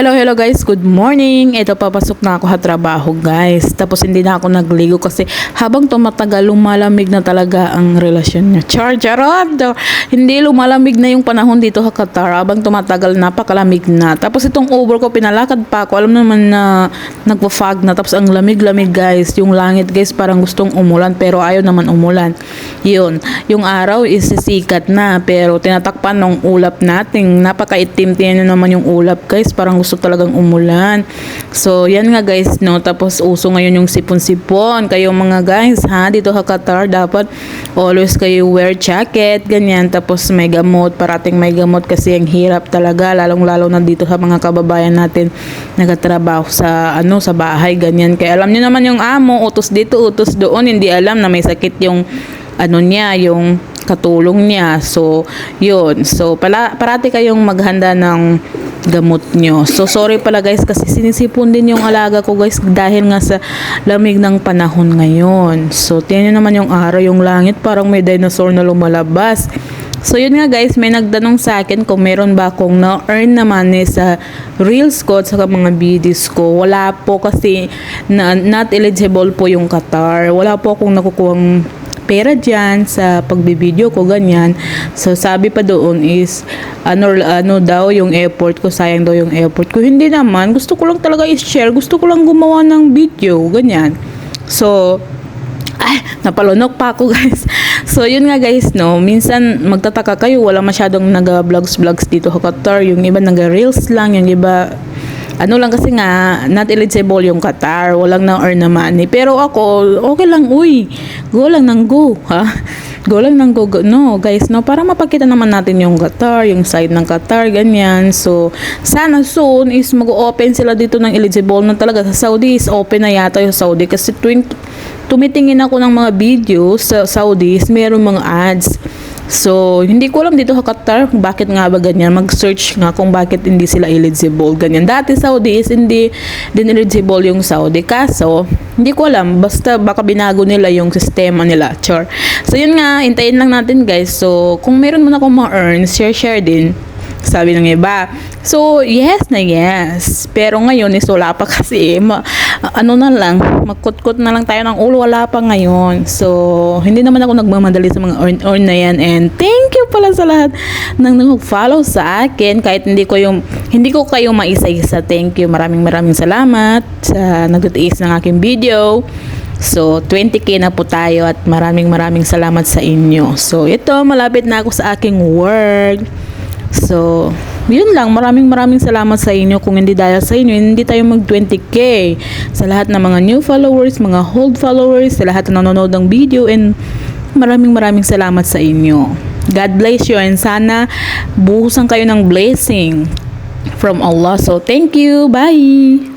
Hello, hello guys. Good morning. Ito papasok na ako sa trabaho guys. Tapos hindi na ako nagligo kasi habang tumatagal lumalamig na talaga ang relasyon niya. Char, charot. Hindi lumalamig na yung panahon dito sa Qatar. Habang tumatagal napakalamig na. Tapos itong Uber ko pinalakad pa ako. Alam naman na nagpa-fog na. Tapos ang lamig-lamig guys. Yung langit guys parang gustong umulan pero ayaw naman umulan. Yun. Yung araw is sisikat na pero tinatakpan ng ulap natin. Napakaitim. Tingnan naman yung ulap guys. Parang gusto talagang umulan. So, yan nga guys, no. Tapos, uso ngayon yung sipon-sipon. Kayo mga guys, ha, dito sa Qatar, dapat always kayo wear jacket, ganyan. Tapos, may gamot, parating may gamot kasi ang hirap talaga, lalong-lalo na dito sa mga kababayan natin nagatrabaho sa, ano, sa bahay, ganyan. Kaya alam niyo naman yung amo, utos dito, utos doon, hindi alam na may sakit yung, ano niya, yung katulong niya. So, yun. So, pala, parati kayong maghanda ng gamot nyo. So, sorry pala guys kasi sinisipon din yung alaga ko guys dahil nga sa lamig ng panahon ngayon. So, tingnan nyo naman yung araw, yung langit, parang may dinosaur na lumalabas. So, yun nga guys, may nagdanong sa akin kung meron ba akong na-earn na money sa Reels ko at sa mga videos ko. Wala po kasi na, not eligible po yung Qatar. Wala po akong nakukuhang pera dyan sa pagbibideo ko, ganyan. So, sabi pa doon is, ano, ano daw yung effort ko, sayang daw yung effort ko. Hindi naman, gusto ko lang talaga i-share, gusto ko lang gumawa ng video, ganyan. So, ay, napalunok pa ako guys. So, yun nga guys, no, minsan magtataka kayo, wala masyadong nag-vlogs-vlogs dito sa Qatar. Yung iba nag-reels lang, yung iba ano lang kasi nga, not eligible yung Qatar, walang na earn na money. Pero ako, okay lang, uy, go lang ng go, ha? Go lang ng go, go. No, guys, no, para mapakita naman natin yung Qatar, yung side ng Qatar, ganyan. So, sana soon is mag-open sila dito ng eligible na talaga. Sa Saudi is open na yata yung Saudi kasi tuwing tumitingin ako ng mga videos sa Saudi is meron mga ads. So, hindi ko alam dito sa Qatar bakit nga ba ganyan. Mag-search nga kung bakit hindi sila eligible. Ganyan. Dati Saudi is hindi din eligible yung Saudi. Kaso, hindi ko alam. Basta baka binago nila yung sistema nila. Char. So, yun nga. Hintayin lang natin guys. So, kung meron mo na akong ma-earn, share-share din. Sabi ng iba. So, yes na yes. Pero ngayon is wala pa kasi. Ma, ano na lang, magkutkot na lang tayo ng ulo. Wala pa ngayon. So, hindi naman ako nagmamadali sa mga earn-earn na yan. And thank you pala sa lahat ng nag-follow sa akin. Kahit hindi ko yung, hindi ko kayo maisa-isa. Thank you. Maraming maraming salamat sa nagtitiis ng aking video. So, 20k na po tayo at maraming maraming salamat sa inyo. So, ito, malapit na ako sa aking work. So, yun lang. Maraming maraming salamat sa inyo. Kung hindi dahil sa inyo, hindi tayo mag 20k. Sa lahat ng mga new followers, mga old followers, sa lahat na nanonood ng video, and maraming maraming salamat sa inyo. God bless you and sana buhusan kayo ng blessing from Allah. So, thank you. Bye!